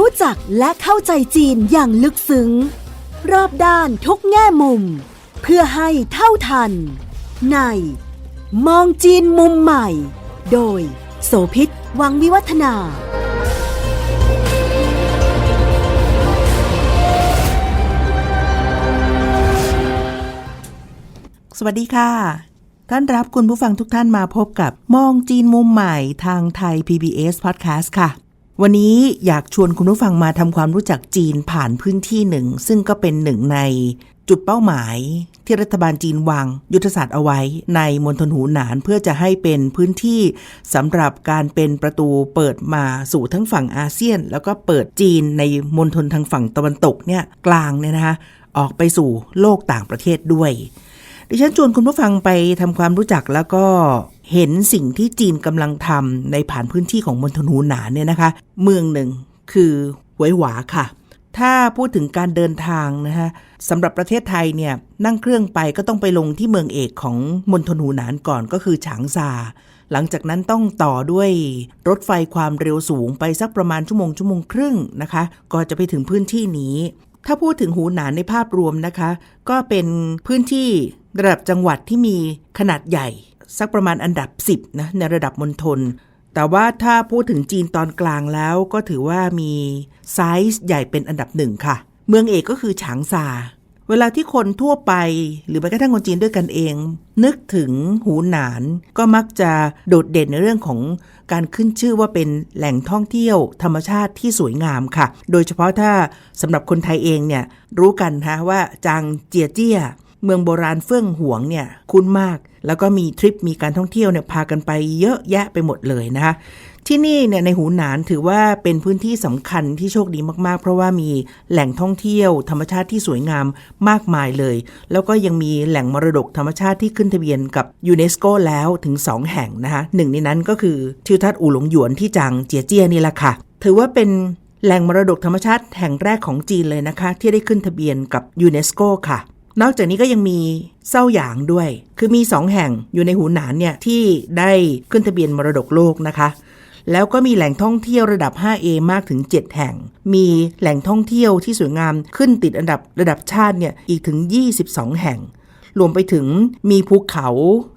รู้จักและเข้าใจจีนอย่างลึกซึ้ง รอบด้านทุกแง่มุม เพื่อให้เท่าทัน ใน มองจีนมุมใหม่ โดย โสพิษวังวิวัฒนาสวัสดีค่ะ ต้อนรับคุณผู้ฟังทุกท่านมาพบกับมองจีนมุมใหม่ทางไทย PBS Podcast ค่ะ วันนี้อยากชวนคุณผู้ฟังมาทำความรู้จักจีนผ่านพื้นที่หนึ่ง ซึ่งก็เป็นหนึ่งในจุดเป้าหมาย ที่รัฐบาลจีนวางยุทธศาสตร์เอาไว้ ในมณฑลหูหนานเพื่อจะให้เป็นพื้นที่สำหรับการเป็นประตูเปิดมาสู่ทั้งฝั่งอาเซียน แล้วก็เปิดจีนในมณฑลทางฝั่งตะวันตกเนี่ยกลางเนี่ยนะคะออกไปสู่โลกต่างประเทศด้วย ดิฉันชวนคุณผู้ฟังไปทำความรู้จักแล้วก็ เห็นสิ่งที่จีนกำลังทำในผ่านพื้นที่ของมณฑลหูหนานเนี่ยนะคะ เมืองหนึ่งคือหวยหวาค่ะ ถ้าพูดถึงการเดินทางนะคะสำหรับประเทศไทยเนี่ยนั่งเครื่องไปก็ต้องไปลงที่เมืองเอกของมณฑลหูหนานก่อนก็คือฉางซา หลังจากนั้นต้องต่อด้วยรถไฟความเร็วสูงไปสักประมาณชั่วโมงชั่วโมงครึ่งนะคะ ก็จะไปถึงพื้นที่นี้ ถ้าพูดถึงหูหนานในภาพรวมนะคะ ก็เป็นพื้นที่ระดับจังหวัดที่มีขนาดใหญ่ สักประมาณอันดับ 10นะในระดับมณฑลแต่ว่าถ้าพูดถึงจีนตอนกลางแล้วก็ถือว่ามีไซส์ใหญ่เป็นอันดับหนึ่งค่ะ เมืองเอกก็คือฉางซา เวลาที่คนทั่วไป หรือแม้กระทั่งคนจีนด้วยกันเอง นึกถึงหูหนาน ก็มักจะโดดเด่นในเรื่องของการขึ้นชื่อว่าเป็นแหล่งท่องเที่ยวธรรมชาติที่สวยงามค่ะ โดยเฉพาะถ้าสำหรับคนไทยเองเนี่ยรู้กันฮะว่าจางเจียเจี้ย เมืองโบราณเฟื่องหวงเนี่ยคุ้นมาก แล้วก็มีทริปมีการท่องเที่ยวเนี่ยพากันไปเยอะแยะไปหมดเลยนะคะที่นี่เนี่ยในหูหนานถือว่าเป็นพื้นที่สำคัญที่โชคดีมากๆ เพราะว่ามีแหล่งท่องเที่ยว ธรรมชาติที่สวยงามมากมายเลย แล้วก็ยังมีแหล่งมรดกธรรมชาติที่ขึ้นทะเบียนกับยูเนสโกแล้วถึง 2 แห่งนะคะหนึ่งในนั้นก็คือทิวทัศน์อู่หลงหยวนที่จางเจียเจี้ยนี่แหละค่ะ ถือว่าเป็นแหล่งมรดกธรรมชาติแห่งแรกของจีนเลยนะคะ ที่ได้ขึ้นทะเบียนกับยูเนสโกค่ะ นอกจากนี้ก็ยังมีเศร้าหยางด้วย คือมีสองแห่งอยู่ในหูหนานเนี่ยที่ได้ขึ้นทะเบียนมรดกโลกนะคะ แล้วก็มีแหล่งท่องเที่ยวระดับ 5A มากถึง 7 แห่ง มีแหล่งท่องเที่ยวที่สวยงามขึ้นติดอันดับระดับชาติเนี่ยอีกถึง 22 แห่ง รวมไปถึงมีภูเขา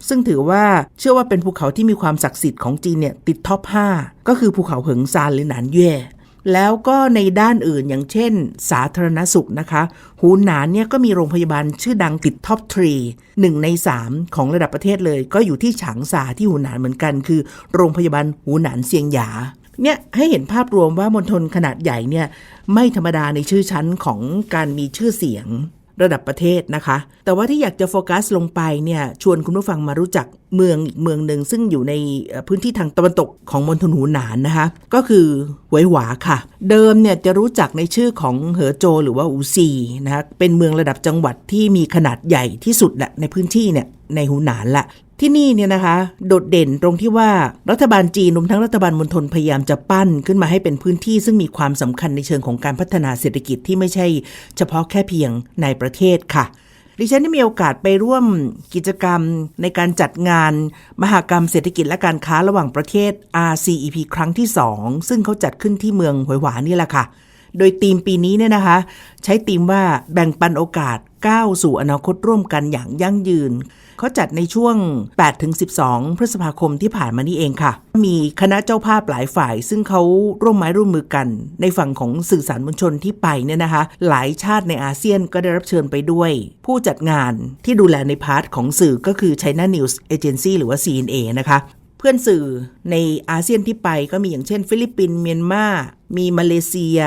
ซึ่งถือว่าเชื่อว่าเป็นภูเขาที่มีความศักดิ์สิทธิ์ของจีนเนี่ยติดท็อป 5 ก็คือภูเขาเหิงซานหรือหนานเย่ แล้วก็ในด้านอื่นอย่างเช่น สาธารณสุขนะคะ หูหนานเนี่ยก็มีโรงพยาบาลชื่อดังติดท็อปทรีหนึ่งใน 3 ของระดับประเทศเลย ก็อยู่ที่ฉางซาที่หูหนานเหมือนกัน คือ โรงพยาบาลหูหนานเซียงหยาเนี่ยให้เห็นภาพรวมว่ามณฑลขนาดใหญ่เนี่ยไม่ธรรมดาในชื่อชั้นของการมีชื่อเสียง ระดับประเทศนะคะ แต่ว่าที่อยากจะโฟกัสลงไปเนี่ยชวนคุณผู้ฟังมารู้จักเมืองอีกเมืองหนึ่งซึ่งอยู่ในพื้นที่ทางตะวันตกของมณฑลหูหนานนะคะ ก็คือหวยหวาค่ะ เดิมเนี่ยจะรู้จักในชื่อของเหอโจหรือว่าอูซีนะคะเป็นเมืองระดับจังหวัดที่มีขนาดใหญ่ที่สุดแหละในพื้นที่เนี่ยในหูหนานละ ที่นี่เนี่ยนะคะ โดดเด่นตรงที่ว่ารัฐบาลจีนรวมทั้งรัฐบาลมณฑลพยายามจะปั้นขึ้นมาให้เป็นพื้นที่ซึ่งมีความสำคัญในเชิงของการพัฒนาเศรษฐกิจที่ไม่ใช่ เฉพาะแค่เพียงในประเทศค่ะดิฉันได้มีโอกาสไปร่วมกิจกรรมในการจัดงาน มหากรรมเศรษฐกิจและการค้าระหว่างประเทศ RCEP ครั้งที่ 2 ซึ่งเขาจัดขึ้นที่เมืองหวยหวานี่แหละค่ะ โดยธีมปีนี้เนี่ยนะคะ ใช้ธีมว่าแบ่งปันโอกาสก้าวสู่อนาคตร่วมกันอย่างยั่งยืน เขาจัดในช่วง 8-12 พฤษภาคมที่ผ่านมานี่เองค่ะ มีคณะเจ้าภาพหลายฝ่าย ซึ่งเขาร่วมไม้ร่วมมือกัน ในฝั่งของสื่อสารมวลชนที่ไปเนี่ยนะคะ หลายชาติในอาเซียนก็ได้รับเชิญไปด้วย ผู้จัดงานที่ดูแลในพาร์ทของสื่อก็คือ China News Agency หรือว่า CNA นะคะเพื่อนสื่อในอาเซียนที่ไปก็มีอย่างเช่น ฟิลิปปินส์เมียนมา มีมาเลเซีย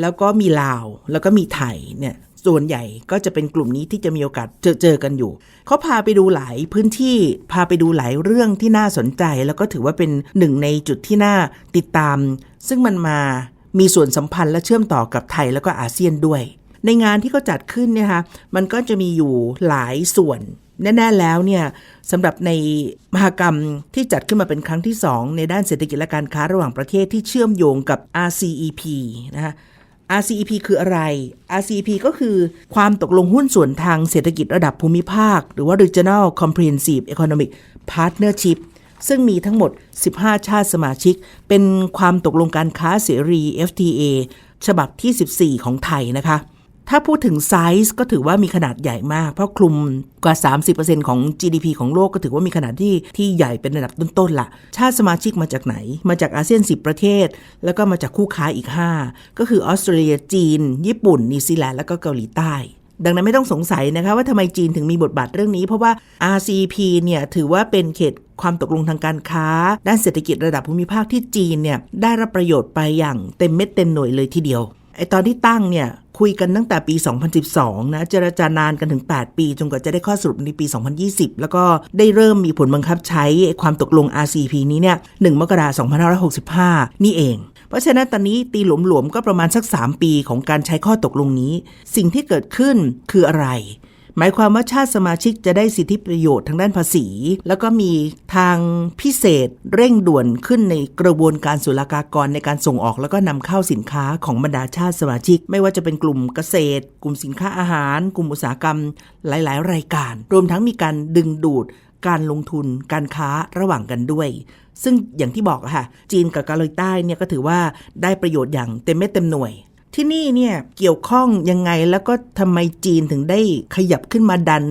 แล้วก็มีลาว แล้วก็มีไทยเนี่ย ส่วนใหญ่ก็จะเป็นกลุ่มนี้ที่จะมีโอกาสเจอเจอกันอยู่ เขาพาไปดูหลายพื้นที่พาไปดูหลายเรื่องที่น่าสนใจ แล้วก็ถือว่าเป็นหนึ่งในจุดที่น่าติดตาม ซึ่งมันมามีส่วนสัมพันธ์และเชื่อมต่อกับไทยแล้วก็อาเซียนด้วย ในงานที่เขาจัดขึ้นเนี่ยคะมันก็จะมีอยู่หลายส่วนแน่ ๆ แล้วเนี่ยสำหรับในมหกรรมที่จัดขึ้นมาเป็นครั้งที่ 2 ในด้านเศรษฐกิจและการค้าระหว่างประเทศที่เชื่อมโยงกับ RCEP นะคะ RCEP คืออะไร RCEP ก็คือความตกลงหุ้นส่วนทางเศรษฐกิจระดับภูมิภาค หรือว่า Regional Comprehensive Economic Partnership ซึ่งมีทั้งหมด 15 ชาติสมาชิก เป็นความตกลงการค้าเสรี FTA ฉบับที่ 14 ของไทยนะคะ ถ้าพูดถึงไซส์ก็ถือว่ามีขนาดใหญ่มาก เพราะคลุมกว่า 30%ของ GDP ของโลกก็ถือว่ามีขนาดที่ที่ใหญ่เป็นระดับต้นๆละชาติสมาชิกมาจากไหน มาจากอาเซียน 10 ประเทศ แล้วก็มาจากคู่ค้าอีก 5 ก็คือออสเตรเลียจีน ญี่ปุ่น นิวซีแลนด์แล้วก็เกาหลีใต้ดังนั้นไม่ต้องสงสัยนะคะว่าทำไมจีนถึงมีบทบาทเรื่องนี้ เพราะว่า RCEP เนี่ยถือว่าเป็นเขตความตกลงทางการค้า ด้านเศรษฐกิจระดับภูมิภาคที่จีนเนี่ยได้รับประโยชน์ไปอย่างเต็มเม็ดเต็มหน่วยเลยทีเดียวไอตอนที่ตั้งเนี่ย คุยกันตั้งแต่ปี 2012 นะเจรจานานกันถึง 8 ปี จนกว่าจะได้ข้อสรุปในปี 2020 แล้วก็ได้เริ่มมีผลบังคับใช้ความตกลง RCP นี้เนี่ย 1 มกราคม 2565 นี่เอง เพราะฉะนั้นตอนนี้ตีหลวมๆ ก็ประมาณสัก 3 ปีของการใช้ข้อตกลงนี้ สิ่งที่เกิดขึ้นคืออะไร หมายความว่าชาติสมาชิกจะได้สิทธิประโยชน์ทางด้านภาษี แล้วก็มีทางพิเศษเร่งด่วนขึ้นในกระบวนการศุลกากรในการส่งออก แล้วก็นำเข้าสินค้าของบรรดาชาติสมาชิก ไม่ว่าจะเป็นกลุ่มเกษตร กลุ่มสินค้าอาหาร กลุ่มอุตสาหกรรม หลาย ๆ รายการ รวมทั้งมีการดึงดูดการลงทุนการค้าระหว่างกันด้วย ซึ่งอย่างที่บอกอะค่ะ จีนกับเกาหลีใต้เนี่ยก็ถือว่าได้ประโยชน์อย่างเต็มเม็ดเต็มหน่วย ที่นี่เนี่ยเกี่ยวข้องยังไงแล้วก็ทำไมจีนถึงได้ขยับขึ้นมาดัน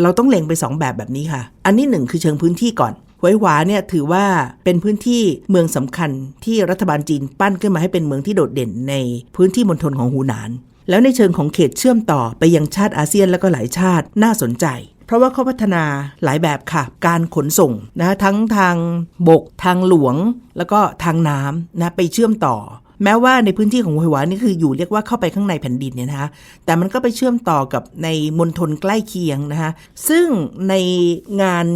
เราต้องเล็งไป 2 แบบแบบนี้ค่ะ อันนี้หนึ่งคือเชิงพื้นที่ก่อนหวยหวาเนี่ยถือว่าเป็นพื้นที่เมืองสำคัญที่รัฐบาลจีนปั้นขึ้นมาให้เป็นเมืองที่โดดเด่นในพื้นที่มณฑลของหูหนาน แล้วในเชิงของเขตเชื่อมต่อไปยังชาติอาเซียนแล้วก็หลายชาติน่าสนใจ เพราะว่าเขาพัฒนาหลายแบบค่ะ การขนส่งนะทั้งทางบก ทางหลวง แล้วก็ทางน้ำนะไปเชื่อมต่อ แม้ว่าในพื้นที่ของหวยหวานี่คืออยู่เรียกว่าเข้าไปข้างในแผ่นดินเนี่ยนะคะแต่มันก็ไปเชื่อมต่อกับในมณฑลใกล้เคียงนะคะซึ่งในงาน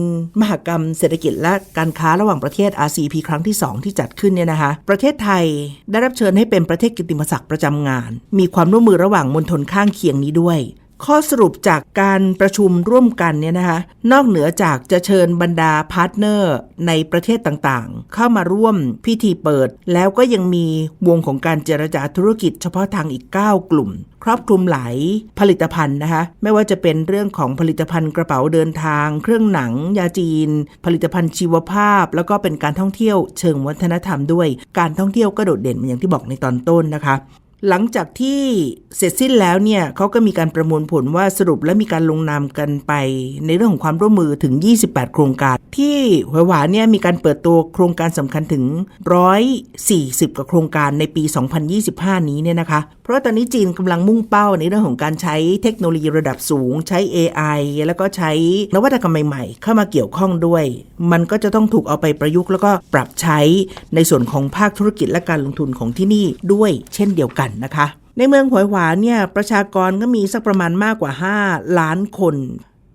มหกรรมเศรษฐกิจและการค้าระหว่างประเทศ RCEP ครั้งที่ 2 ที่จัดขึ้นเนี่ยนะคะประเทศไทยได้รับเชิญให้เป็นประเทศกิตติมศักดิ์ประจำงาน มีความร่วมมือระหว่างมณฑลข้างเคียงนี้ด้วย ข้อสรุปจากการประชุมร่วมกันเนี่ยนะคะนอกเหนือจากจะเชิญบรรดาพาร์ทเนอร์ในประเทศต่างๆ เข้ามาร่วมพิธีเปิด แล้วก็ยังมีวงของการเจรจาธุรกิจเฉพาะทางอีก 9 กลุ่ม ครอบคลุมหลายผลิตภัณฑ์นะคะไม่ว่าจะเป็นเรื่องของผลิตภัณฑ์กระเป๋าเดินทาง เครื่องหนัง ยาจีน ผลิตภัณฑ์ชีวภาพ แล้วก็เป็นการท่องเที่ยวเชิงวัฒนธรรมด้วย การท่องเที่ยวก็โดดเด่นเหมือนอย่างที่บอกในตอนต้นนะคะ หลังจากที่เสร็จสิ้นแล้วเนี่ยเขาก็มีการประมวลผลว่าสรุปและมีการลงนามกันไป ในเรื่องของความร่วมมือถึง 28 โครงการ ที่หวยหวาเนี่ยมีการเปิดตัวโครงการสำคัญถึง 140 กว่าโครงการในปี 2025 นี้เนี่ยนะคะ ราะตอนนี้จีนกำลังมุ่งเป้าในเรื่องของการใช้เทคโนโลยีระดับสูง ใช้ AI แล้วก็ใช้นวัตกรรมใหม่ๆ เข้ามาเกี่ยวข้องด้วย มันก็จะต้องถูกเอาไปประยุกต์แล้วก็ปรับใช้ในส่วนของภาคธุรกิจและการลงทุนของที่นี่ด้วยเช่นเดียวกันนะคะ ในเมืองหวยหวานเนี่ยประชากรก็มีสักประมาณมากกว่า 5 ล้านคน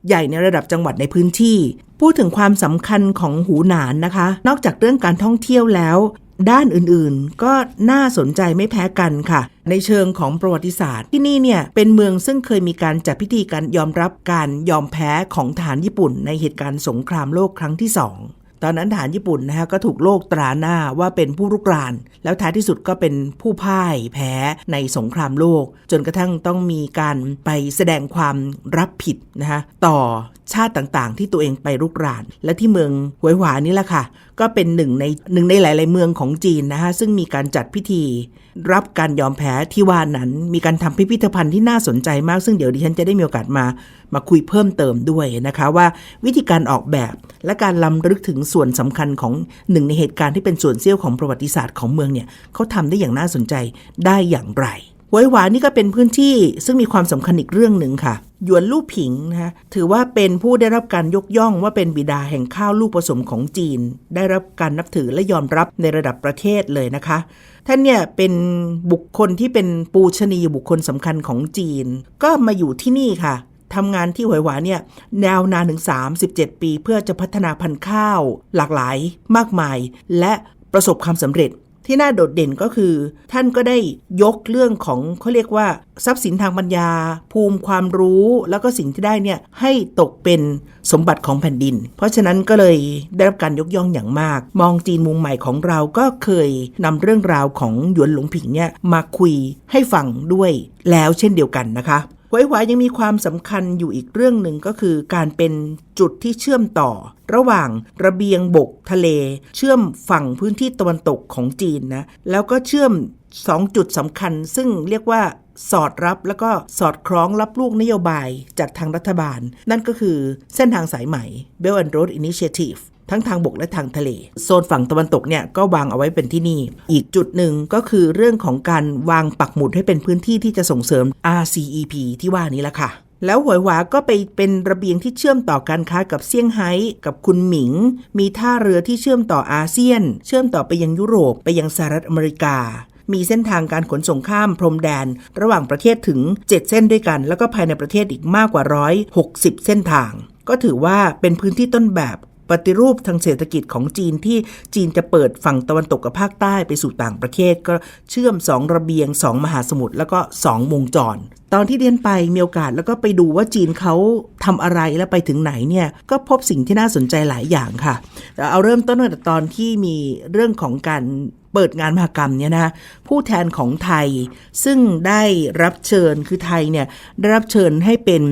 ใหญ่ในระดับจังหวัดในพื้นที่ พูดถึงความสำคัญของหูหนานนะคะ นอกจากเรื่องการท่องเที่ยวแล้ว ด้านอื่นๆ ก็น่าสนใจไม่แพ้กันค่ะ ในเชิงของประวัติศาสตร์ที่นี่เนี่ยเป็นเมืองซึ่งเคยมีการจัดพิธีการยอมรับการยอมแพ้ของทหารญี่ปุ่น ในเหตุการณ์สงครามโลกครั้งที่สองตอนนั้นทหารญี่ปุ่นนะฮะก็ถูกโลกตราหน้าว่าเป็นผู้รุกราน แล้วท้ายที่สุดก็เป็นผู้พ่ายแพ้ในสงครามโลก จนกระทั่งต้องมีการไปแสดงความรับผิดนะฮะต่อ ชาติต่างๆ ที่ตัวเองไปรุกราน และที่เมืองหวยหวานี่แหละค่ะ ก็เป็นหนึ่งในหนึ่งในหลาย ๆ เมืองของจีนนะฮะซึ่งมีการจัดพิธี รับการยอมแพ้ที่ว่านั้น มีการทำพิพิธภัณฑ์ที่น่าสนใจมาก ซึ่งเดี๋ยวดิฉันจะได้มีโอกาสมามาคุยเพิ่มเติมด้วยนะคะว่าวิธีการออกแบบและการล้ำลึกถึงส่วนสำคัญของหนึ่งในเหตุการณ์ที่เป็นส่วนเสี้ยวของประวัติศาสตร์ของเมืองเนี่ยเขาทำได้อย่างน่าสนใจได้อย่างไร หวยหวานนี่ก็เป็นพื้นที่ซึ่งมีความสำคัญอีกเรื่องหนึ่งค่ะหยวนลู่ผิงนะคะถือว่าเป็นผู้ได้รับการยกย่องว่าเป็นบิดาแห่งข้าวลูกผสมของจีน ได้รับการนับถือและยอมรับในระดับประเทศเลยนะคะ ท่านเนี่ยเป็นบุคคลที่เป็นปูชนียบุคคลสำคัญของจีน ก็มาอยู่ที่นี่ค่ะทำงานที่หวยหวานเนี่ยแนวนานถึง 37 ปี เพื่อจะพัฒนาพันธุ์ข้าว หลากหลาย มากมาย และประสบความสำเร็จ ที่น่าโดดเด่นก็คือ ท่านก็ได้ยกเรื่องของเขาเรียกว่า ทรัพย์สินทางปัญญา ภูมิความรู้ แล้วก็สิ่งที่ได้เนี่ยให้ตกเป็นสมบัติของแผ่นดิน เพราะฉะนั้นก็เลยได้รับการยกย่องอย่างมาก มองจีนมุมใหม่ของเราก็เคยนำเรื่องราวของหยวนหลงผิงเนี่ยมาคุยให้ฟังด้วยแล้วเช่นเดียวกันนะคะ หวยหวายยังมีความสำคัญอยู่อีกเรื่องหนึ่งก็คือการเป็นจุดที่เชื่อมต่อ ระหว่างระเบียงบกทะเล เชื่อมฝั่งพื้นที่ตะวันตกของจีนนะแล้วก็เชื่อมสองจุดสำคัญ ซึ่งเรียกว่าสอดรับแล้วก็สอดคล้องรับลูกนโยบายจากทางรัฐบาล นั่นก็คือเส้นทางสายไหม Belt and Road Initiative ทั้งทางบกและทางทะเล โซนฝั่งตะวันตกเนี่ยก็วางเอาไว้เป็นที่นี่ อีกจุดหนึ่งก็คือเรื่องของการวางปักหมุดให้เป็นพื้นที่ที่จะส่งเสริม RCEP ที่ว่านี้ละค่ะแล้วหวยหวาก็ไปเป็นระเบียงที่เชื่อมต่อการค้ากับเซี่ยงไฮ้กับคุณหมิง มีท่าเรือที่เชื่อมต่ออาเซียน เชื่อมต่อไปยังยุโรปไปยังสหรัฐอเมริกา มีเส้นทางการขนส่งข้ามพรมแดน ระหว่างประเทศถึง 7 เส้นด้วยกัน แล้วก็ภายในประเทศอีกมากกว่า 160 เส้นทาง ก็ถือว่าเป็นพื้นที่ต้นแบบ ปฏิรูปทางเศรษฐกิจของจีนที่จีนจะเปิดฝั่งตะวันตกกับภาคใต้ไปสู่ต่างประเทศ ก็เชื่อม 2 ระเบียง 2 มหาสมุทรแล้วก็ 2 วงจร ตอนที่เรียนไปมีโอกาสแล้วก็ไปดูว่าจีนเขาทำอะไรและไปถึงไหนเนี่ยก็พบสิ่งที่น่าสนใจหลายอย่างค่ะแต่เอาเริ่มต้นตั้งแต่ตอนที่มีเรื่องของการเปิดงานมหกรรมเนี่ยนะผู้แทนของไทยซึ่งได้รับเชิญคือไทยเนี่ยได้รับเชิญให้เป็น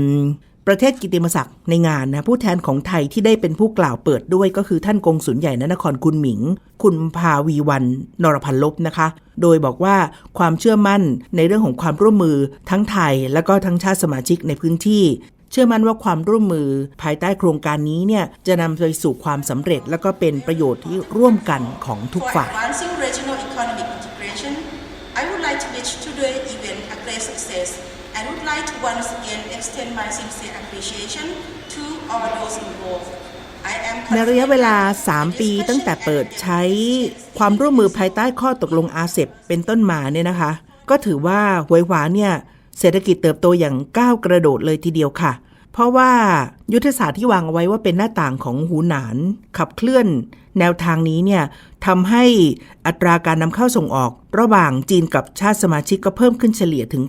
ประเทศกิติมศักดิ์ในงานนะผู้แทนของไทยที่ได้เป็นผู้กล่าวเปิดด้วยก็คือท่านกงสุลใหญ่ณนครคุณหมิง คุณภาวีวันนรพันลบนะคะ โดยบอกว่าความเชื่อมั่นในเรื่องของความร่วมมือทั้งไทยและก็ทั้งชาติสมาชิกในพื้นที่เชื่อมั่นว่าความร่วมมือภายใต้โครงการนี้เนี่ยจะนำไปสู่ความสำเร็จและก็เป็นประโยชน์ที่ร่วมกันของทุกฝ่าย like to once again extend my sincere appreciation to all those involved. ในระยะเวลา 3 ปีตั้งแต่เปิดใช้ความร่วมมือภายใต้ข้อตกลงอาเซบเป็นต้นมาเนี่ยนะคะ ก็ถือว่าหวยหวาเนี่ยเศรษฐกิจเติบโตอย่างก้าวกระโดดเลยทีเดียวค่ะ เพราะว่ายุทธศาสตร์ที่วางเอาไว้ว่าเป็นหน้าต่างของหูหนาน ขับเคลื่อน แนวทางนี้เนี่ยทำให้อัตราการนำเข้าส่งออก ระหว่างจีนกับชาติสมาชิกก็เพิ่มขึ้นเฉลี่ยถึง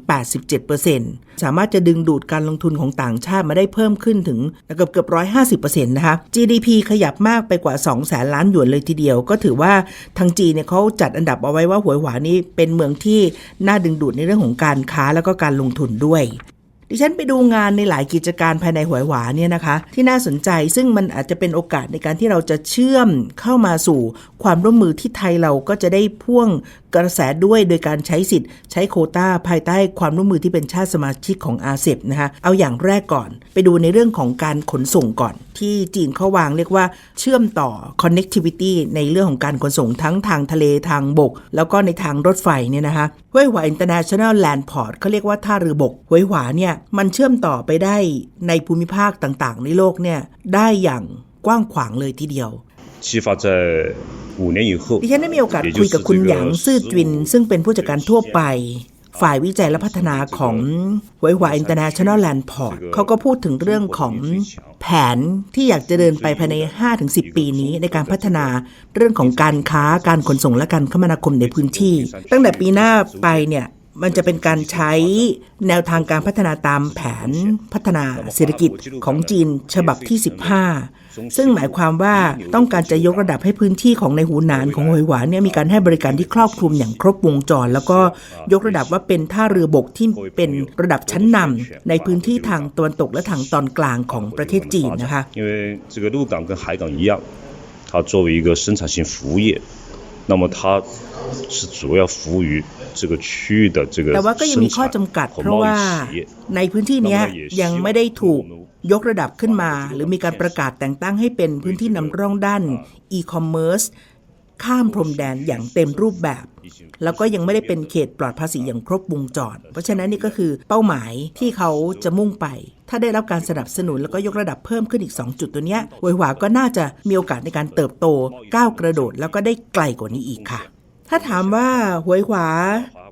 87%สามารถจะดึงดูดการลงทุนของต่างชาติมาได้เพิ่มขึ้นถึงเกือบเกือบ150%นต์นะคะ GDP ขยับมากไปกว่า2แสนล้านหยวนเลยทีเดียว ก็ถือว่าทางจีนเนี่ยเขาจัดอันดับเอาไว้ว่าหวยหวานี่เป็นเมืองที่น่าดึงดูดในเรื่องของการค้าแล้วก็การลงทุนด้วย ดิฉันไปดูงานในหลายกิจการภายในหวยหวาเนี่ยนะคะ ที่น่าสนใจซึ่งมันอาจจะเป็นโอกาสในการที่เราจะเชื่อมเข้ามาสู่ความร่วมมือที่ไทยเราก็จะได้พ่วง กระแสด้วยโดยการใช้สิทธิ์ ใช้โคต้าภายใต้ความร่วมมือที่เป็นชาติสมาชิกของอาเซบนะคะเอาอย่างแรกก่อน ไปดูในเรื่องของการขนส่งก่อน ที่จีนเขาวางเรียกว่าเชื่อมต่อ connectivity ในเรื่องของการขนส่งทั้งทางทะเลทางบก แล้วก็ในทางรถไฟเนี่ยนะคะห้วยหวา International Land Port เขาเรียกว่าท่าเรือบกห้วยหวาเนี่ยมันเชื่อมต่อไปได้ในภูมิภาคต่างๆ ในโลกเนี่ยได้อย่างกว้างขวางเลยทีเดียว 启发在五年以后 ดิฉันได้มีโอกาส 也就 คุยกับคุณ 这个 หยางซื่อจวิน ซึ่งเป็นผู้จัดการทั่วไป ฝ่ายวิจัยและพัฒนาของหวยหวา International Land Port เขาก็พูดถึงเรื่องของแผนที่อยากจะเดินไปภายใน 5-10 ปีนี้ในการพัฒนาเรื่องของการค้าการขนส่งและการคมนาคมในพื้นที่ ตั้งแต่ปีหน้าไปเนี่ย มันจะเป็นการใช้แนวทางการพัฒนาตามแผนพัฒนาเศรษฐกิจของจีนฉบับที่ 15 ซึ่งหมายความว่าต้องการจะยกระดับให้พื้นที่ของในหูหนานของหอยหวานเนี่ยมีการให้บริการที่ครอบคลุมอย่างครบวงจร แล้วก็ยกระดับว่าเป็นท่าเรือบกที่เป็นระดับชั้นนำ ในพื้นที่ทางตะวันตกและทางตอนกลางของประเทศจีนนะคะ因为这个陆港跟海港一样它作为一个生产性服务业那么它是主要服务于 แต่ว่าก็ยังมีข้อจำกัด เพราะว่าในพื้นที่นี้ยังไม่ได้ถูกยกระดับขึ้นมา หรือมีการประกาศแต่งตั้งให้เป็นพื้นที่นำร่องด้านอีคอมเมิร์ซข้ามพรมแดนอย่างเต็มรูปแบบ แล้วก็ยังไม่ได้เป็นเขตปลอดภาษีอย่างครบวงจร เพราะฉะนั้นนี่ก็คือเป้าหมายที่เขาจะมุ่งไป ถ้าได้รับการสนับสนุนแล้วก็ยกระดับเพิ่มขึ้นอีก 2 จุดตัวเนี้ยหวยหวาก็น่าจะมีโอกาสในการเติบโตก้าวกระโดด แล้วก็ได้ไกลกว่านี้อีกค่ะ ถ้าถามว่าหวยหวา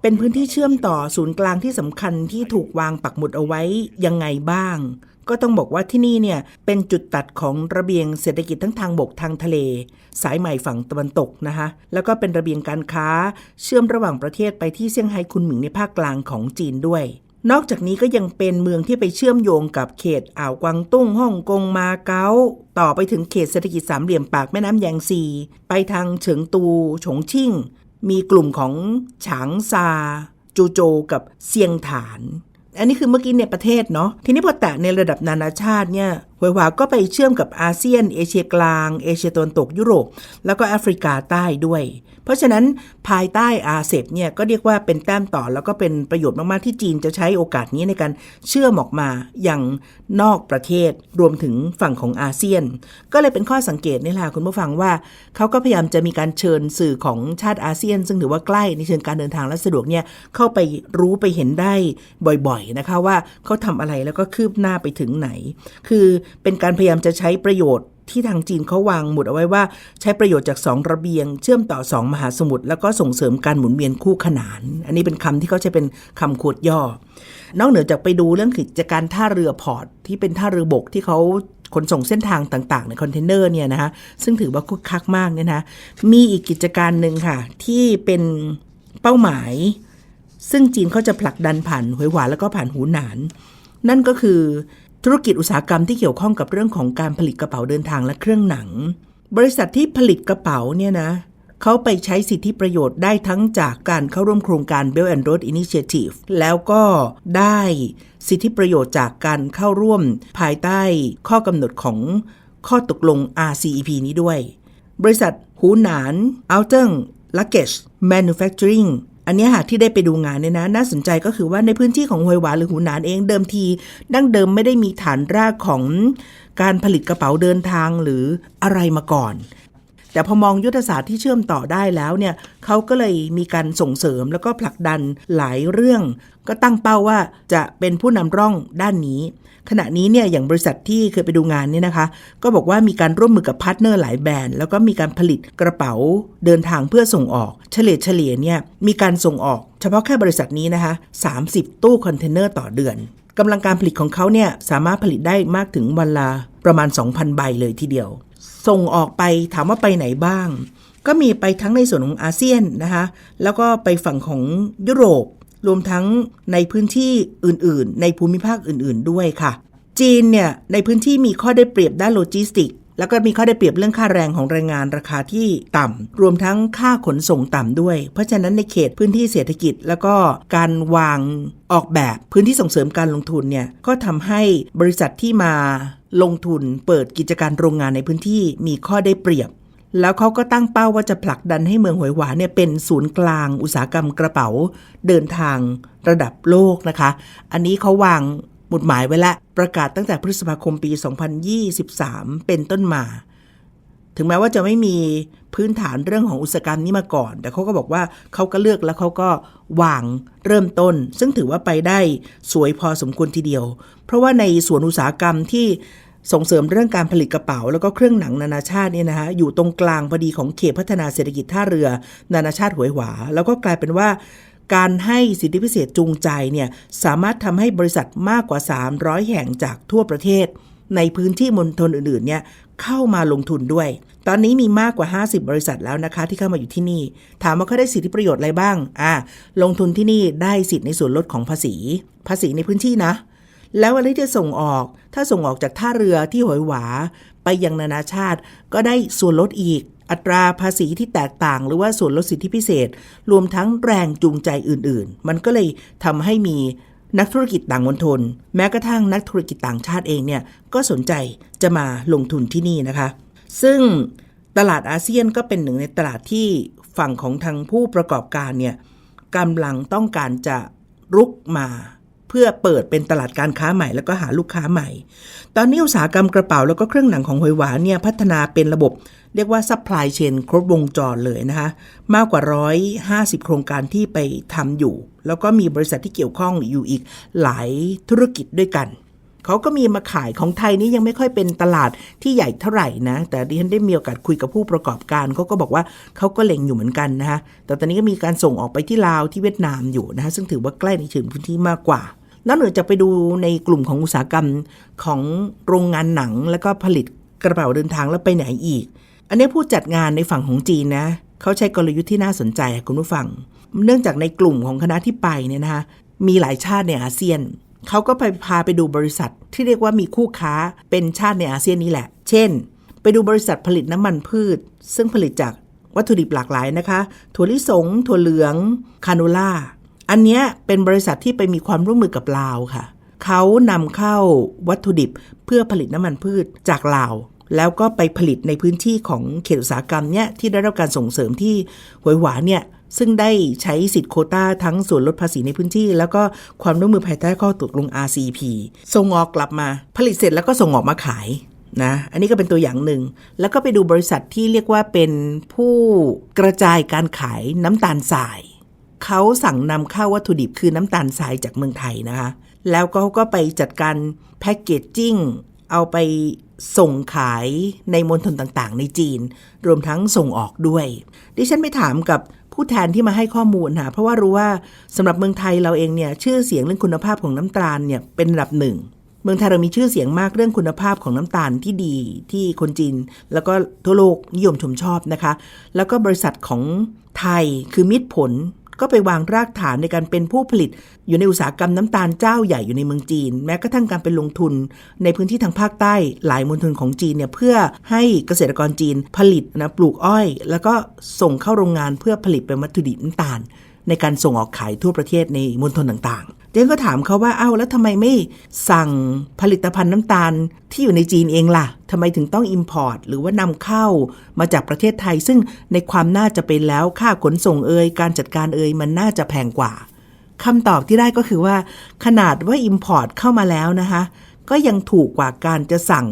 เป็นพื้นที่เชื่อมต่อศูนย์กลางที่สำคัญที่ถูกวางปักหมุดเอาไว้ยังไงบ้าง ก็ต้องบอกว่าที่นี่เนี่ยเป็นจุดตัดของระเบียงเศรษฐกิจทั้งทางบกทางทะเล สายใหม่ฝั่งตะวันตกนะคะแล้วก็เป็นระเบียงการค้าเชื่อมระหว่างประเทศไปที่เซี่ยงไฮ้คุนหมิงในภาคกลางของจีนด้วยนอกจากนี้ก็ยังเป็นเมืองที่ไปเชื่อมโยงกับเขตอ่าวกวางตุ้งฮ่องกงมาเก๊าต่อไปถึงเขตเศรษฐกิจสามเหลี่ยมปากแม่น้ำแยงซี ไปทางเฉิงตู ฉงชิ่ง มีกลุ่มของฉางซา จูโจกับเซียงฐาน อันนี้คือเมื่อกี้ในประเทศเนาะทีนี้พอแตะในระดับนานาชาติเนี่ย วยวาก็ไปเชื่อมกับอาเซียน เอเชียกลาง เอเชียตะวันตกยุโรป แล้วก็แอฟริกาใต้ด้วย เพราะฉะนั้นภายใต้อาเซบเนี่ยก็เรียกว่าเป็นแต้มต่อแล้วก็เป็นประโยชน์มาก ๆ ที่จีนจะใช้โอกาสนี้ในการเชื่อมออกมาอย่างนอกประเทศรวมถึงฝั่งของอาเซียน ก็เลยเป็นข้อสังเกตนี่แหละคุณผู้ฟังว่าเขาก็พยายามจะมีการเชิญสื่อของชาติอาเซียน ซึ่งถือว่าใกล้ในเชิงการเดินทางและสะดวกเนี่ยเข้าไปรู้ไปเห็นได้บ่อย ๆ นะคะว่าเขาทำอะไรแล้วก็คืบหน้าไปถึงไหน คือเป็นการพยายามจะใช้ประโยชน์ที่ทางจีนเขาวางหมุดเอาไว้ว่า ใช้ประโยชน์จาก 2 ระเบียง เชื่อมต่อ 2 มหาสมุทรแล้วก็ส่งเสริมการหมุนเวียนคู่ขนาน อันนี้เป็นคำที่เขาใช้เป็นคำขวดย่อ นอกเหนือจากไปดูเรื่องกิจการท่าเรือพอร์ตที่เป็นท่าเรือบกที่เขาขนส่งเส้นทางต่างๆ ในคอนเทนเนอร์เนี่ยนะคะซึ่งถือว่าคึกคักมากเนี่ยนะมีอีกกิจการหนึ่งค่ะ ที่เป็นเป้าหมาย ซึ่งจีนเขาจะผลักดันผ่านหวยหวานแล้วก็ผ่านหูหนาน นั่นก็คือ ธุรกิจอุตสาหกรรมที่เกี่ยวข้องกับเรื่องของการผลิตกระเป๋าเดินทางและเครื่องหนัง บริษัทที่ผลิตกระเป๋าเนี่ยนะเขาไปใช้สิทธิประโยชน์ได้ทั้งจากการเข้าร่วมโครงการ Belt and Road Initiative แล้วก็ได้สิทธิประโยชน์จากการเข้าร่วมภายใต้ข้อกำหนดของข้อตกลง RCEP นี้ด้วย บริษัทหูหนาน a l t e n Luggage Manufacturing อันนี้ยค่ะที่ได้ไปดูงานเนี่ยนะน่าสนใจก็คือว่าในพื้นที่ของฮวยหวานหรือหูหนานเองเดิมที ดั้งเดิมไม่ได้มีฐานรากของการผลิตกระเป๋าเดินทางหรืออะไรมาก่อน แต่พอมองยุทธศาสตร์ที่เชื่อมต่อได้แล้วเนี่ยเขาก็เลยมีการส่งเสริมแล้วก็ผลักดันหลายเรื่อง ก็ตั้งเป้าว่าจะเป็นผู้นำร่องด้านนี้ ขณะนี้เนี่ยอย่างบริษัทที่เคยไปดูงานเนี่ยนะคะ ก็บอกว่ามีการร่วมมือกับพาร์ทเนอร์หลายแบรนด์แล้วก็มีการผลิตกระเป๋าเดินทางเพื่อส่งออก เฉลี่ยเฉลี่ยเนี่ยมีการส่งออก เฉพาะแค่บริษัทนี้นะคะ 30 ตู้คอนเทนเนอร์ต่อเดือนกำลังการผลิตของเขาเนี่ยสามารถผลิตได้มากถึงวันละประมาณ 2,000 ใบเลยทีเดียว ส่งออกไปถามว่าไปไหนบ้าง ก็มีไปทั้งในส่วนของอาเซียนนะคะแล้วก็ไปฝั่งของยุโรป รวมทั้งในพื้นที่อื่น ๆ ในภูมิภาคอื่น ๆ ด้วยค่ะ จีนเนี่ยในพื้นที่มีข้อได้เปรียบด้านโลจิสติก แล้วก็มีข้อได้เปรียบเรื่องค่าแรงของแรงงานราคาที่ต่ำรวมทั้งค่าขนส่งต่ำด้วย เพราะฉะนั้นในเขตพื้นที่เศรษฐกิจ แล้วก็การวางออกแบบพื้นที่ส่งเสริมการลงทุนเนี่ยก็ทำให้บริษัทที่มาลงทุนเปิดกิจการโรงงานในพื้นที่มีข้อได้เปรียบ แล้วเขาก็ตั้งเป้าว่าจะผลักดันให้เมืองหวยหวาเนี่ยเป็นศูนย์กลางอุตสาหกรรมกระเป๋าเดินทางระดับโลกนะคะ อันนี้เขาวาง หมุดหมายไว้ล้วประกาศตั้งแต่พฤษภาคมปี 2023 เป็นต้นมา ถึงแม้ว่าจะไม่มีพื้นฐานเรื่องของอุตสาหกรรมนี้มาก่อน แต่เขาก็บอกว่าเขาก็เลือกแล้วเขาก็วางเริ่มต้น ซึ่งถือว่าไปได้สวยพอสมควรทีเดียว เพราะว่าในสวนอุตสาหกรรมที่ส่งเสริมเรื่องการผลิตกระเป๋า แล้วก็เครื่องหนังนานาชาติเนี่ยนะคะอยู่ตรงกลางพอดีของเขตพัฒนาเศรษฐกิจท่าเรือ นานาชาติหวยหวา แล้วก็กลายเป็นว่า การให้สิทธิพิเศษจูงใจเนี่ยสามารถทำให้บริษัทมากกว่า 300 แห่งจากทั่วประเทศ ในพื้นที่มณฑลอื่นๆเนี่ยเข้ามาลงทุนด้วย ตอนนี้มีมากกว่า 50 บริษัทแล้วนะคะ ที่เข้ามาอยู่ที่นี่ ถามว่าเขาได้สิทธิประโยชน์อะไรบ้างอ่าลงทุนที่นี่ได้สิทธิในส่วนลดของภาษี ภาษีในพื้นที่นะ แล้ววันที่จะส่งออก ถ้าส่งออกจากท่าเรือที่หอยหวา ไปยังนานาชาติก็ได้ส่วนลดอีก อัตราภาษีที่แตกต่าง หรือว่าส่วนลดสิทธิพิเศษ รวมทั้งแรงจูงใจอื่น ๆ มันก็เลยทำให้มีนักธุรกิจต่างมณฑลแม้กระทั่งนักธุรกิจต่างชาติเองเนี่ยก็สนใจจะมาลงทุนที่นี่นะคะ ซึ่งตลาดอาเซียนก็เป็นหนึ่งในตลาดที่ฝั่งของทางผู้ประกอบการเนี่ยกำลังต้องการจะรุกมา เพื่อเปิดเป็นตลาดการค้าใหม่แล้วก็หาลูกค้าใหม่ ตอนนี้อุตสาหกรรมกระเป๋าแล้วก็เครื่องหนังของหอยหวานเนี่ยพัฒนาเป็นระบบ เรียกว่าซัพพลายเชนครบวงจรเลยนะคะมากกว่า 150 โครงการที่ไปทำอยู่ แล้วก็มีบริษัทที่เกี่ยวข้องอยู่อีกหลายธุรกิจด้วยกันเขาก็มีมาขายของไทยนี่ยังไม่ค่อยเป็นตลาดที่ใหญ่เท่าไหร่นะ แต่ดิฉันได้มีโอกาสคุยกับผู้ประกอบการเขาก็บอกว่าเขาก็เล็งอยู่เหมือนกันนะคะแต่ตอนนี้ก็มีการส่งออกไปที่ลาวที่เวียดนามอยู่นะคะซึ่งถือว่าใกล้ในเชิงพื้นที่มากกว่า นอกเหนือจากไปดูในกลุ่มของอุตสาหกรรมของโรงงานหนัง แล้วก็ผลิตกระเป๋าเดินทางแล้วไปไหนอีก อันนี้ผู้จัดงานในฝั่งของจีนนะเขาใช้กลยุทธ์ที่น่าสนใจคุณผู้ฟัง เนื่องจากในกลุ่มของคณะที่ไปเนี่ยนะคะมีหลายชาติในอาเซียนเขาก็ไปพาไปดูบริษัทที่เรียกว่ามีคู่ค้าเป็นชาติในอาเซียนนี่แหละ เช่น ไปดูบริษัทผลิตน้ำมันพืช ซึ่งผลิตจากวัตถุดิบหลากหลายนะคะ ถั่วลิสง ถั่วเหลือง คาโนล่า อันเนี้ยเป็นบริษัทที่ไปมีความร่วมมือกับลาวค่ะ เขานำเข้าวัตถุดิบเพื่อผลิตน้ำมันพืชจากลาว แล้วก็ไปผลิตในพื้นที่ของเขตอุตสาหกรรมเนี่ยที่ได้รับการส่งเสริมที่หวยหวาเนี่ยซึ่งได้ใช้สิทธิโคต้าทั้งส่วนลดภาษีในพื้นที่ แล้วก็ความร่วมมือภายใต้ข้อตกลง RCP ส่งออกกลับมา ผลิตเสร็จแล้วก็ส่งออกมาขายนะอันนี้ก็เป็นตัวอย่างหนึ่ง แล้วก็ไปดูบริษัทที่เรียกว่าเป็นผู้กระจายการขายน้ำตาลทราย เขาสั่งนำเข้าวัตถุดิบคือน้ำตาลทรายจากเมืองไทยนะคะ แล้วก็ก็ไปจัดการแพคเกจจิ้ง เอาไปส่งขายในมณฑลต่างๆ ในจีน รวมทั้งส่งออกด้วย ดิฉันไปถามกับผู้แทนที่มาให้ข้อมูลค่ะเพราะว่ารู้ว่าสำหรับเมืองไทยเราเองเนี่ยชื่อเสียงเรื่องคุณภาพของน้ำตาลเนี่ยเป็นระดับหนึ่งเมืองไทยเรามีชื่อเสียงมากเรื่องคุณภาพของน้ำตาลที่ดีที่คนจีน แล้วก็ทั่วโลกนิยมชมชอบนะคะ แล้วก็บริษัทของไทยคือมิตรผล ก็ไปวางรากฐานในการเป็นผู้ผลิต อยู่ในอุตสาหกรรมน้ำตาลเจ้าใหญ่อยู่ในเมืองจีน แม้กระทั่งการไปลงทุน ในพื้นที่ทางภาคใต้หลายมณฑลของจีนเนี่ยเพื่อให้เกษตรกรจีนผลิตนะปลูกอ้อย แล้วก็ส่งเข้าโรงงานเพื่อผลิตเป็นวัตถุดิบน้ำตาล ในการส่งออกขายทั่วประเทศในมณฑลต่างๆ เจนก็ถามเขาว่าเอ้าแล้วทำไมไม่สั่งผลิตภัณฑ์น้ำตาลที่อยู่ในจีนเองล่ะทำไมถึงต้อง Import หรือว่านำเข้ามาจากประเทศไทย ซึ่งในความน่าจะเป็นแล้วค่าขนส่งเอ่ยการจัดการเอ่ยมันน่าจะแพงกว่าคำตอบที่ได้ก็คือว่า ขนาดว่า Import เข้ามาแล้วนะคะก็ยังถูกกว่าการจะสั่ง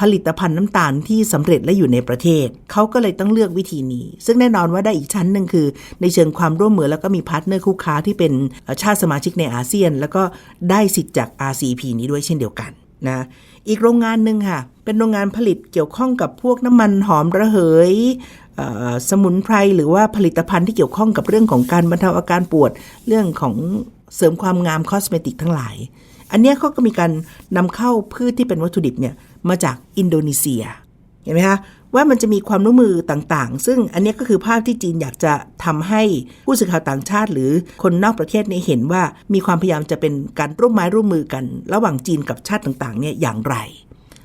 ผลิตภัณฑ์น้ำตาลที่สำเร็จและอยู่ในประเทศ เขาก็เลยต้องเลือกวิธีนี้ ซึ่งแน่นอนว่าได้อีกชั้นหนึ่งคือ ในเชิงความร่วมมือแล้วก็มีพาร์ทเนอร์คู่ค้าที่เป็นชาติสมาชิกในอาเซียน แล้วก็ได้สิทธิ์จาก RCP นี้ด้วยเช่นเดียวกันนะอีกโรงงานหนึ่งค่ะ เป็นโรงงานผลิตเกี่ยวข้องกับพวกน้ำมันหอมระเหยสมุนไพรหรือว่าผลิตภัณฑ์ที่เกี่ยวข้องกับเรื่องของการบรรเทาอาการปวดเรื่องของ เสริมความงามคอสเมติกทั้งหลาย อันนี้เขาก็มีการนำเข้าพืชที่เป็นวัตถุดิบเนี่ยมาจากอินโดนีเซีย เห็นไหมคะว่ามันจะมีความร่วมมือต่างๆ ซึ่งอันนี้ก็คือภาพที่จีนอยากจะทำให้ผู้สื่อข่าวต่างชาติ หรือคนนอกประเทศเนี่ยเห็นว่ามีความพยายามจะเป็นการร่วมไม้ร่วมมือกัน ระหว่างจีนกับชาติต่างๆเนี่ยอย่างไร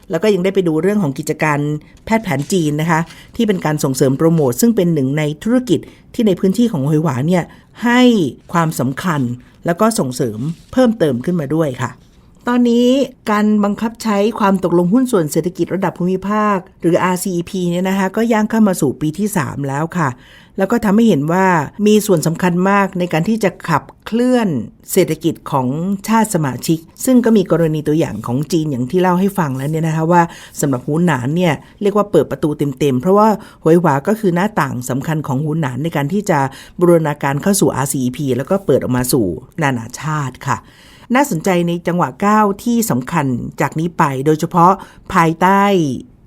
แล้วก็ยังได้ไปดูเรื่องของกิจการแพทย์แผนจีนนะคะที่เป็นการส่งเสริมโปรโมทซึ่งเป็นหนึ่งในธุรกิจที่ในพื้นที่ของหอยหวาเนี่ยให้ความสำคัญ แล้วก็ส่งเสริมเพิ่มเติมขึ้นมาด้วยค่ะ ตอนนี้การบังคับใช้ความตกลงหุ้นส่วนเศรษฐกิจระดับภูมิภาค หรือ RCEP เนี่ยนะคะก็ย่างเข้ามาสู่ปีที่ 3 แล้วค่ะ แล้วก็ทำให้เห็นว่ามีส่วนสำคัญมากในการที่จะขับเคลื่อนเศรษฐกิจของชาติสมาชิก ซึ่งก็มีกรณีตัวอย่างของจีนอย่างที่เล่าให้ฟังแล้วเนี่ยนะคะว่าสำหรับหูหนานเนี่ยเรียกว่าเปิดประตูเต็มๆ เพราะว่าหวยหวาก็คือหน้าต่างสำคัญของหูหนานในการที่จะบูรณาการเข้าสู่ RCEP แล้วก็เปิดออกมาสู่นานาชาติค่ะ น่าสนใจในจังหวะก้าวที่สำคัญจากนี้ไปโดยเฉพาะภายใต้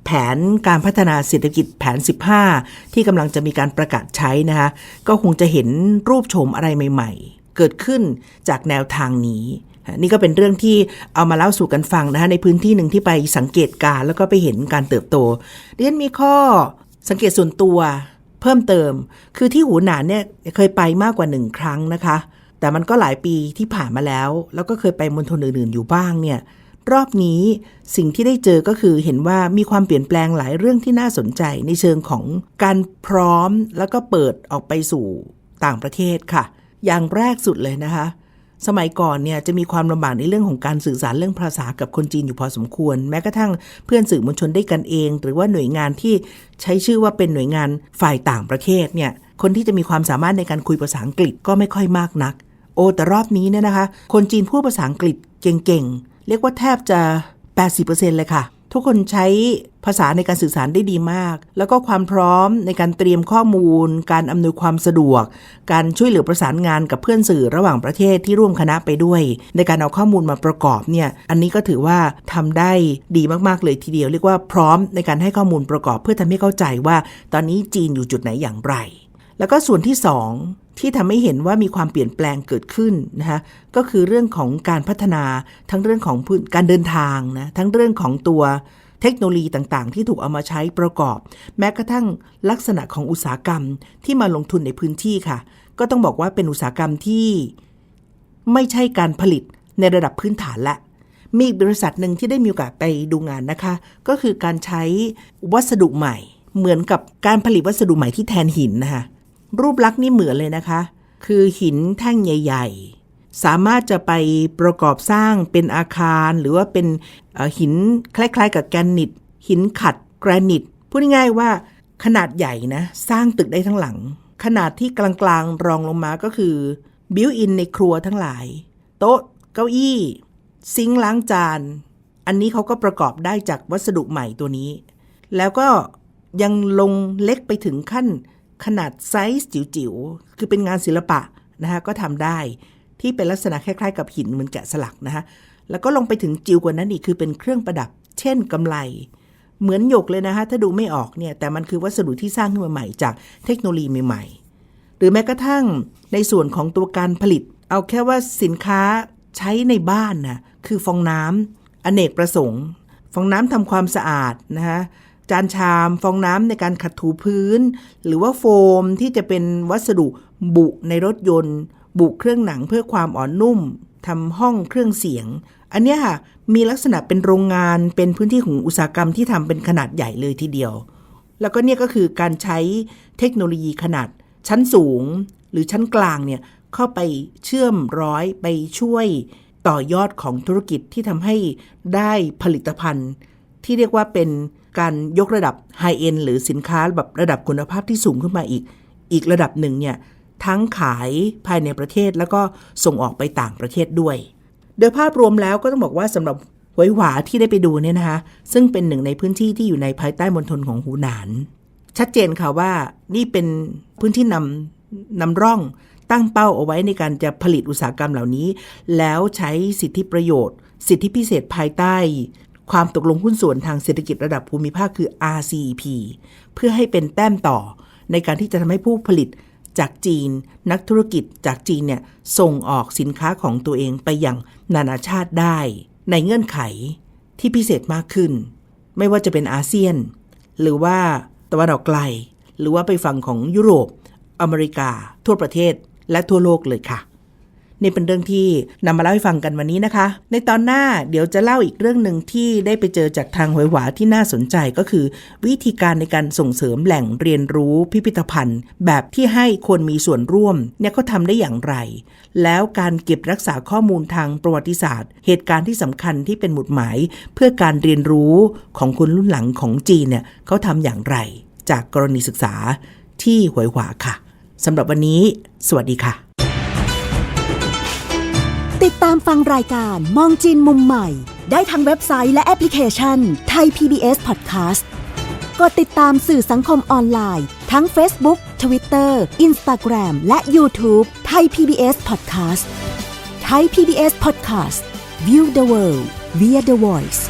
แผนการพัฒนาเศรษฐกิจแผน 15 ที่กำลังจะมีการประกาศใช้นะคะก็คงจะเห็นรูปโฉมอะไรใหม่ ๆ เกิดขึ้นจากแนวทางนี้ นี่ก็เป็นเรื่องที่เอามาเล่าสู่กันฟังนะคะในพื้นที่หนึ่งที่ไปสังเกตการแล้วก็ไปเห็นการเติบโตดิฉันมีข้อสังเกตส่วนตัวเพิ่มเติม คือที่หูหนานเนี่ยเคยไปมากกว่าหนึ่งครั้งนะคะ แต่มันก็หลายปีที่ผ่านมาแล้ว แล้วก็เคยไปมณฑลอื่นๆอยู่บ้างเนี่ย รอบนี้สิ่งที่ได้เจอก็คือเห็นว่ามีความเปลี่ยนแปลงหลายเรื่องที่น่าสนใจในเชิงของการพร้อมแล้วก็เปิดออกไปสู่ต่างประเทศค่ะ อย่างแรกสุดเลยนะคะ สมัยก่อนเนี่ยจะมีความลำบากในเรื่องของการสื่อสารเรื่องภาษากับคนจีนอยู่พอสมควร แม้กระทั่งเพื่อนสื่อมวลชนได้กันเอง หรือว่าหน่วยงานที่ใช้ชื่อว่าเป็นหน่วยงานฝ่ายต่างประเทศเนี่ยคนที่จะมีความสามารถในการคุยภาษาอังกฤษก็ไม่ค่อยมากนัก โอแต่รอบนี้เนี่ยนะคะ คนจีนพูดภาษาอังกฤษเก่งๆ เรียกว่าแทบจะ 80%เลยค่ะ ทุกคนใช้ภาษาในการสื่อสารได้ดีมาก แล้วก็ความพร้อมในการเตรียมข้อมูล การอำนวยความสะดวก การช่วยเหลือประสานงานกับเพื่อนสื่อระหว่างประเทศที่ร่วมคณะไปด้วย ในการเอาข้อมูลมาประกอบเนี่ย อันนี้ก็ถือว่าทำได้ดีมากๆเลยทีเดียว เรียกว่าพร้อมในการให้ข้อมูลประกอบเพื่อทำให้เข้าใจว่า ตอนนี้จีนอยู่จุดไหนอย่างไร แล้วก็ส่วนที่ 2 ที่ทำให้เห็นว่ามีความเปลี่ยนแปลงเกิดขึ้นนะคะก็คือเรื่องของการพัฒนาทั้งเรื่องของการเดินทางนะทั้งเรื่องของตัวเทคโนโลยีต่างๆ ที่ถูกเอามาใช้ประกอบ แม้กระทั่งลักษณะของอุตสาหกรรมที่มาลงทุนในพื้นที่ค่ะ ก็ต้องบอกว่าเป็นอุตสาหกรรมที่ไม่ใช่การผลิตในระดับพื้นฐานละมีอีกบริษัทหนึ่งที่ได้มีโอกาสไปดูงานนะคะ ก็คือการใช้วัสดุใหม่ เหมือนกับการผลิตวัสดุใหม่ที่แทนหินนะคะ รูปลักษณ์นี่เหมือนเลยนะคะ คือหินแท่งใหญ่ ๆ สามารถจะไปประกอบสร้างเป็นอาคารหรือว่าเป็นหินคล้ายๆ กับแกรนิต หินขัดแกรนิต พูดง่ายๆว่าขนาดใหญ่นะ สร้างตึกได้ทั้งหลัง ขนาดที่กลางๆรองลงมาก็คือบิวอินในครัวทั้งหลาย โต๊ะ เก้าอี้ ซิงค์ล้างจาน อันนี้เขาก็ประกอบได้จากวัสดุใหม่ตัวนี้ แล้วก็ยังลงเล็กไปถึงขั้น ขนาดไซส์จิ๋วๆ คือเป็นงานศิลปะนะคะก็ทำได้ที่เป็นลักษณะคล้ายๆ กับหินเหมือนแกะสลักนะคะแล้วก็ลงไปถึงจิ๋วกว่านั้นอีกคือเป็นเครื่องประดับ เช่นกำไล เหมือนหยกเลยนะคะถ้าดูไม่ออกเนี่ยแต่มันคือวัสดุที่สร้างขึ้นมาใหม่จากเทคโนโลยีใหม่ๆ หรือแม้กระทั่งในส่วนของตัวการผลิต เอาแค่ว่าสินค้าใช้ในบ้านนะคือฟองน้ำอเนกประสงค์ ฟองน้ำทำความสะอาดนะคะ จานชามฟองน้ำในการขัดถูพื้น หรือว่าโฟมที่จะเป็นวัสดุบุในรถยนต์ บุเครื่องหนังเพื่อความอ่อนนุ่มทำห้องเครื่องเสียง อันนี้ค่ะ มีลักษณะเป็นโรงงานเป็นพื้นที่ของอุตสาหกรรมที่ทำเป็นขนาดใหญ่เลยทีเดียว แล้วก็เนี่ยก็คือการใช้เทคโนโลยีขนาดชั้นสูง หรือชั้นกลางเนี่ยเข้าไปเชื่อมร้อยไปช่วยต่อยอดของธุรกิจที่ทำให้ได้ผลิตภัณฑ์ ที่เรียกว่าเป็น การยกระดับไฮเอ็นหรือสินค้าแบบระดับคุณภาพที่สูงขึ้นมาอีก อีกระดับหนึ่งเนี่ยทั้งขายภายในประเทศแล้วก็ส่งออกไปต่างประเทศด้วย โดยภาพรวมแล้วก็ต้องบอกว่าสำหรับหวยหวาที่ได้ไปดูเนี่ยนะคะ ซึ่งเป็นหนึ่งในพื้นที่ที่อยู่ในภายใต้มณฑลของหูหนาน ชัดเจนค่ะว่านี่เป็นพื้นที่นำนำร่องตั้งเป้าเอาไว้ในการจะผลิตอุตสาหกรรมเหล่านี้ แล้วใช้สิทธิประโยชน์ สิทธิพิเศษภายใต้ ความตกลงหุ้นส่วนทางเศรษฐกิจระดับภูมิภาคคือ RCEP เพื่อให้เป็นแต้มต่อในการที่จะทำให้ผู้ผลิตจากจีน นักธุรกิจจากจีนเนี่ยส่งออกสินค้าของตัวเองไปยังนานาชาติได้ ในเงื่อนไขที่พิเศษมากขึ้น ไม่ว่าจะเป็นอาเซียน หรือว่าตะวันออกไกล หรือว่าไปฝั่งของยุโรป อเมริกา ทั่วประเทศและทั่วโลกเลยค่ะ นี่เป็นเรื่องที่นำมาเล่าให้ฟังกันวันนี้นะคะ ในตอนหน้าเดี๋ยวจะเล่าอีกเรื่องหนึ่งที่ได้ไปเจอจากทางหวยหวาที่น่าสนใจก็คือ วิธีการในการส่งเสริมแหล่งเรียนรู้พิพิธภัณฑ์ แบบที่ให้คนมีส่วนร่วมเนี่ยเขาทำได้อย่างไร แล้วการเก็บรักษาข้อมูลทางประวัติศาสตร์ เหตุการณ์ที่สำคัญที่เป็นหมุดหมาย เพื่อการเรียนรู้ของคนรุ่นหลังของจีนเนี่ยเขาทำอย่างไร จากกรณีศึกษาที่หวยหวาค่ะสำหรับวันนี้ สวัสดีค่ะ ติดตามฟังรายการมองจีนมุมใหม่ ได้ทางเว็บไซต์และแอปพลิเคชันไทย PBS Podcast กดติดตามสื่อสังคมออนไลน์ ทั้ง Facebook Twitter Instagram และ YouTube ไทย PBS Podcast ไทย PBS Podcast View the world via the voice